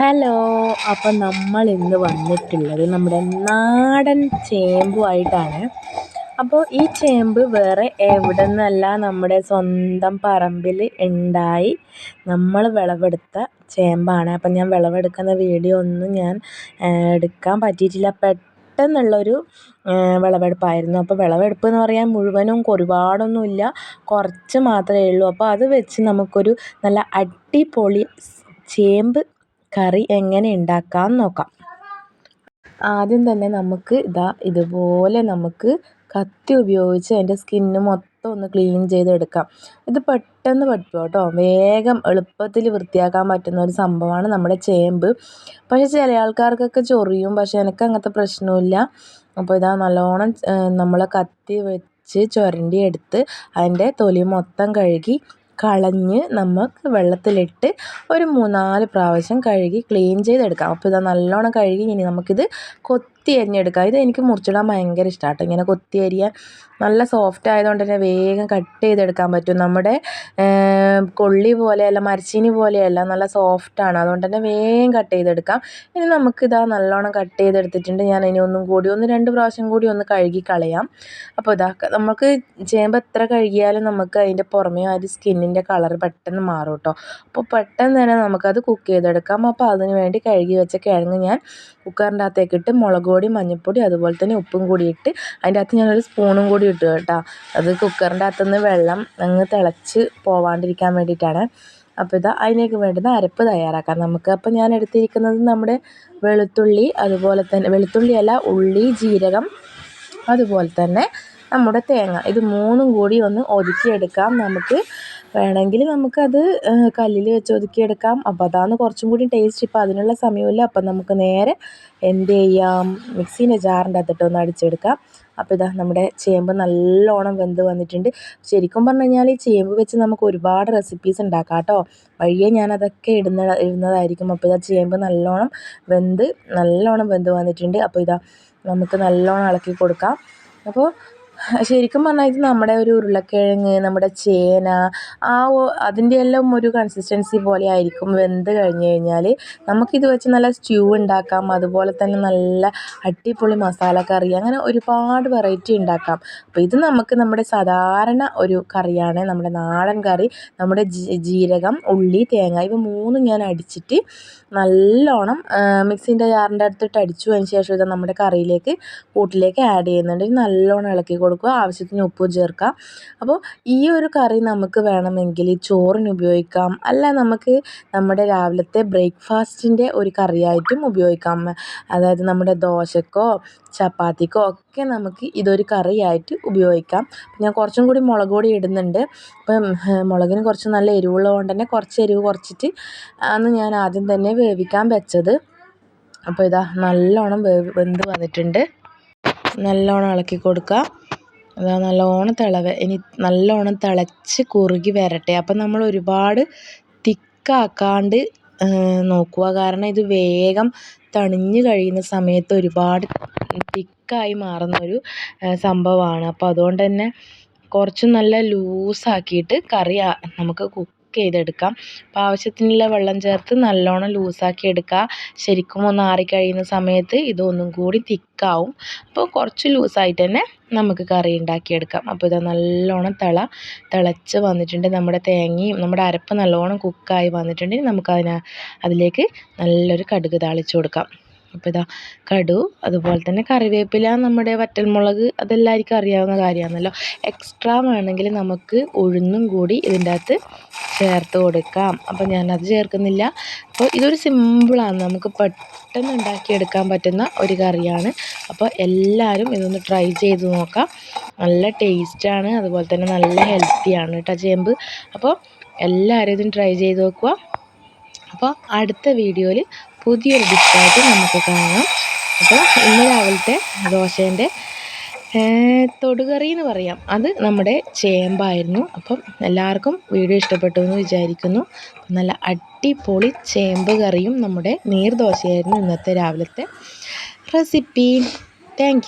Hello അപ്പം നമ്മൾ ഇന്ന് വന്നിട്ടുള്ളത് നമ്മുടെ നാടൻ ചേമ്പുമായിട്ടാണ് അപ്പോൾ ഈ ചേമ്പ് വേറെ എവിടെ നിന്നല്ല നമ്മുടെ സ്വന്തം പറമ്പിൽ ഉണ്ടായി നമ്മൾ വിളവെടുത്ത ചേമ്പാണ്. അപ്പം ഞാൻ വിളവെടുക്കുന്ന വീഡിയോ ഒന്നും ഞാൻ എടുക്കാൻ പറ്റിയിട്ടില്ല. പെട്ടെന്നുള്ളൊരു വിളവെടുപ്പായിരുന്നു. അപ്പോൾ വിളവെടുപ്പ് എന്ന് പറയാൻ മുഴുവനും ഒരുപാടൊന്നുമില്ല കുറച്ച് മാത്രമേ ഉള്ളൂ. അപ്പോൾ അത് വെച്ച് നമുക്കൊരു നല്ല അടിപൊളി ചേമ്പ് കറി എങ്ങനെ ഉണ്ടാക്കാം നോക്കാം. ആദ്യം തന്നെ നമുക്ക് ഇതാ ഇതുപോലെ നമുക്ക് കത്തി ഉപയോഗിച്ച് അതിന്റെ സ്കിന്ന് മൊത്തം ഒന്ന് ക്ലീൻ ചെയ്തെടുക്കാം. ഇത് പെട്ടെന്ന് പറ്റും കേട്ടോ വേഗം എളുപ്പത്തിൽ വൃത്തിയാക്കാൻ പറ്റുന്ന ഒരു സംഭവമാണ് നമ്മുടെ ചേമ്പ്. പക്ഷേ ചില ആൾക്കാർക്കൊക്കെ ചൊറിയും. പക്ഷേ എനിക്ക് അങ്ങനത്തെ പ്രശ്നമില്ല. അപ്പോൾ ഇതാ നല്ലോണം നമ്മൾ കത്തി വെച്ച് ചുരണ്ടി എടുത്ത് അതിന്റെ തൊലി മൊത്തം കഴുകി കളഞ്ഞ് നമുക്ക് വെള്ളത്തിലിട്ട് ഒരു മൂന്നാൽ പ്രാവശ്യം കഴുകി ക്ലീൻ ചെയ്തെടുക്കാം. അപ്പോൾ ഇത് നല്ലോണം കഴുകി ഇനി നമുക്കിത് കൊത്തി അരിഞ്ഞെടുക്കാം ഇത് എനിക്ക് മുറിച്ചിടാൻ ഭയങ്കര ഇഷ്ടമാണ് ഇങ്ങനെ കൊത്തി അരിയാൻ നല്ല സോഫ്റ്റ് ആയതുകൊണ്ട് തന്നെ വേഗം കട്ട് ചെയ്തെടുക്കാൻ പറ്റും. നമ്മുടെ കൊള്ളി പോലെയല്ല മരച്ചീനി പോലെയല്ല നല്ല സോഫ്റ്റാണ് അതുകൊണ്ട് തന്നെ വേഗം കട്ട് ചെയ്തെടുക്കാം. ഇനി നമുക്കിതാ നല്ലോണം കട്ട് ചെയ്തെടുത്തിട്ടുണ്ട്. ഞാൻ ഇനി ഒന്നും കൂടി ഒന്ന് രണ്ട് പ്രാവശ്യം കൂടി ഒന്ന് കഴുകി കളയാം. അപ്പോൾ ഇതാ നമുക്ക് ചേമ്പ് എത്ര കഴുകിയാലും നമുക്ക് അതിന്റെ പുറമേ ആ ഒരു സ്കിന്നിന്റെ കളർ പെട്ടെന്ന് മാറും കേട്ടോ അപ്പോൾ പെട്ടെന്ന് തന്നെ നമുക്കത് കുക്ക് ചെയ്തെടുക്കാം. അപ്പോൾ അതിന് വേണ്ടി കഴുകി വെച്ച കിഴങ്ങ് ഞാൻ കുക്കറിന്റെ അകത്തേക്ക് ഇട്ട് മുളക് പൊടി മഞ്ഞൾപ്പൊടി അതുപോലെ തന്നെ ഉപ്പും കൂടി ഇട്ട് അതിന്റെ അകത്ത് ഞാനൊരു സ്പൂണും കൂടി ഇട്ടു കേട്ടോ. അത് കുക്കറിന്റെ അകത്തുനിന്ന് വെള്ളം അങ്ങ് തിളച്ച് പോവാണ്ടിരിക്കാൻ വേണ്ടിയിട്ടാണ്. അപ്പോൾ ഇതാ അതിനേക്ക് വേണ്ടുന്ന അരപ്പ് തയ്യാറാക്കാം. നമുക്ക് അപ്പോൾ ഞാൻ എടുത്തിരിക്കുന്നത് നമ്മുടെ വെളുത്തുള്ളി അതുപോലെ തന്നെ വെളുത്തുള്ളി അല്ല ഉള്ളി ജീരകം അതുപോലെ തന്നെ നമ്മുടെ തേങ്ങ. ഇത് മൂന്നും കൂടി ഒന്ന് ഒതുക്കിയെടുക്കാം. നമുക്ക് വേണമെങ്കിൽ നമുക്കത് കല്ലിൽ വെച്ച് ഒതുക്കിയെടുക്കാം. അപ്പോൾ അതാണ് കുറച്ചും കൂടി ടേസ്റ്റ് ഇപ്പോൾ അതിനുള്ള സമയമില്ല. അപ്പം നമുക്ക് നേരെ എന്ത് ചെയ്യാം? മിക്സീന്റെ ജാറിന്റെ അകത്തിട്ട് ഒന്ന് അടിച്ചെടുക്കാം. അപ്പോൾ ഇതാ നമ്മുടെ ചേമ്പ് നല്ലോണം വെന്ത് വന്നിട്ടുണ്ട്. ശരിക്കും പറഞ്ഞു കഴിഞ്ഞാൽ ഈ ചേമ്പ് വെച്ച് നമുക്ക് ഒരുപാട് റെസിപ്പീസ് ഉണ്ടാക്കാം കേട്ടോ. വഴിയെ ഞാനതൊക്കെ ഇടുന്ന ഇടുന്നതായിരിക്കും. അപ്പോൾ ഇതാ ചേമ്പ് നല്ലോണം വെന്ത് നല്ലോണം വെന്ത് വന്നിട്ടുണ്ട്. അപ്പോൾ ഇതാ നമുക്ക് നല്ലോണം ഇളക്കി കൊടുക്കാം. അപ്പോൾ ശരിക്കും പറഞ്ഞാൽ ഇത് നമ്മുടെ ഒരു ഉരുളക്കിഴങ്ങ് നമ്മുടെ ചേന ആ അതിന്റെ എല്ലാം ഒരു കൺസിസ്റ്റൻസി പോലെ ആയിരിക്കും വെന്ത് കഴിഞ്ഞ് കഴിഞ്ഞാൽ നമുക്കിത് വെച്ച് നല്ല സ്റ്റ്യൂ ഉണ്ടാക്കാം അതുപോലെ തന്നെ നല്ല അടിപൊളി മസാല കറി അങ്ങനെ ഒരുപാട് വെറൈറ്റി ഉണ്ടാക്കാം. അപ്പോൾ ഇത് നമുക്ക് നമ്മുടെ സാധാരണ ഒരു കറിയാണ് നമ്മുടെ നാടൻ കറി നമ്മുടെ ജീരകം ഉള്ളി തേങ്ങ ഇവ മൂന്നും ഞാൻ അടിച്ചിട്ട് നല്ലോണം മിക്സിന്റെ ജാറിന്റെ അടുത്തിട്ട് അടിച്ചു അതിന് ശേഷം ഇത് നമ്മുടെ കറിയിലേക്ക് കൂട്ടിലേക്ക് ആഡ് ചെയ്യുന്നുണ്ട്. നല്ലോണം ഇളക്കി കൊടുക്കുക ആവശ്യത്തിന് ഉപ്പ് ചേർക്കാം. അപ്പോൾ ഈ ഒരു കറി നമുക്ക് വേണമെങ്കിൽ ചോറിന് ഉപയോഗിക്കാം. അല്ല നമുക്ക് നമ്മുടെ രാവിലത്തെ ബ്രേക്ക്ഫാസ്റ്റിന്റെ ഒരു കറിയായിട്ടും ഉപയോഗിക്കാം. അതായത് നമ്മുടെ ദോശക്കോ ചപ്പാത്തിക്കോ ഒക്കെ നമുക്ക് ഇതൊരു കറിയായിട്ട് ഉപയോഗിക്കാം. ഞാൻ കുറച്ചും കൂടി മുളക് പൊടി ഇടുന്നുണ്ട്. അപ്പം മുളകിന് കുറച്ച് നല്ല എരിവുള്ളത് കൊണ്ട് തന്നെ കുറച്ച് എരിവ് കുറച്ചിട്ട് ആണ് ഞാൻ ആദ്യം തന്നെ വേവിക്കാൻ വെച്ചത്. അപ്പോൾ ഇതാ നല്ലോണം വേവ് വെന്ത് വന്നിട്ടുണ്ട്. നല്ലോണം ഇളക്കി കൊടുക്കുക. അതാ നല്ലോണം തിളവ. ഇനി നല്ലോണം തിളച്ച് കുറുകി വരട്ടെ. അപ്പം നമ്മൾ ഒരുപാട് തിക്കാക്കാണ്ട് നോക്കുക. കാരണം ഇത് വേഗം തണിഞ്ഞ് കഴിയുന്ന സമയത്ത് ഒരുപാട് തിക്കായി മാറുന്ന ഒരു സംഭവമാണ്. അപ്പോൾ അതുകൊണ്ട് തന്നെ കുറച്ച് നല്ല ലൂസാക്കിയിട്ട് കറി നമുക്ക് കുക്ക് ചെയ്തെടുക്കാം. അപ്പോൾ ആവശ്യത്തിനുള്ള വെള്ളം ചേർത്ത് നല്ലോണം ലൂസാക്കി എടുക്കുക. ശരിക്കും ഒന്ന് ആറിക്കഴിയുന്ന സമയത്ത് ഇതൊന്നും കൂടി തിക്കാവും. അപ്പോൾ കുറച്ച് ലൂസായിട്ട് തന്നെ നമുക്ക് കറി ഉണ്ടാക്കിയെടുക്കാം. അപ്പോൾ ഇത് നല്ലോണം തിള തിളച്ച് വന്നിട്ടുണ്ട് നമ്മുടെ തേങ്ങയും നമ്മുടെ അരപ്പ് നല്ലോണം കുക്കായി വന്നിട്ടുണ്ടെങ്കിൽ നമുക്കതിന് അതിലേക്ക് നല്ലൊരു കടുക് താളിച്ച് കൊടുക്കാം. അപ്പോൾ ഇതാ കടു അതുപോലെ തന്നെ കറിവേപ്പില നമ്മുടെ വറ്റൽമുളക് അതെല്ലാവർക്കും അറിയാവുന്ന കാര്യമാണല്ലോ. എക്സ്ട്രാ വേണമെങ്കിൽ നമുക്ക് ഉഴുന്നും കൂടി ഇതിന്റെ അകത്ത് ചേർത്ത് കൊടുക്കാം. അപ്പോൾ ഞാനത് ചേർക്കുന്നില്ല. അപ്പോൾ ഇതൊരു സിമ്പിളാണ് നമുക്ക് പെട്ടെന്ന് ഉണ്ടാക്കിയെടുക്കാൻ പറ്റുന്ന ഒരു കറിയാണ്. അപ്പോൾ എല്ലാവരും ഇതൊന്ന് ട്രൈ ചെയ്ത് നോക്കാം. നല്ല ടേസ്റ്റാണ് അതുപോലെ തന്നെ നല്ല ഹെൽത്തിയാണ് കേട്ടോ ചേമ്പ്. അപ്പോൾ എല്ലാവരും ഇതും ട്രൈ ചെയ്ത് നോക്കുക. അപ്പോൾ അടുത്ത വീഡിയോയിൽ പുതിയൊരു ഡിഷായിട്ട് നമുക്ക് കാണാം. അപ്പോൾ ഇന്ന് രാവിലത്തെ ദോശേന്റെ തൊടുകറി എന്ന് പറയാം. അത് നമ്മുടെ ചേമ്പായിരുന്നു. അപ്പം എല്ലാവർക്കും വീഡിയോ ഇഷ്ടപ്പെട്ടു എന്ന് വിചാരിക്കുന്നു. നല്ല അടിപൊളി ചേമ്പ് കറിയും നമ്മുടെ നീർദോശയായിരുന്നു ഇന്നത്തെ രാവിലത്തെ റെസിപ്പി. താങ്ക്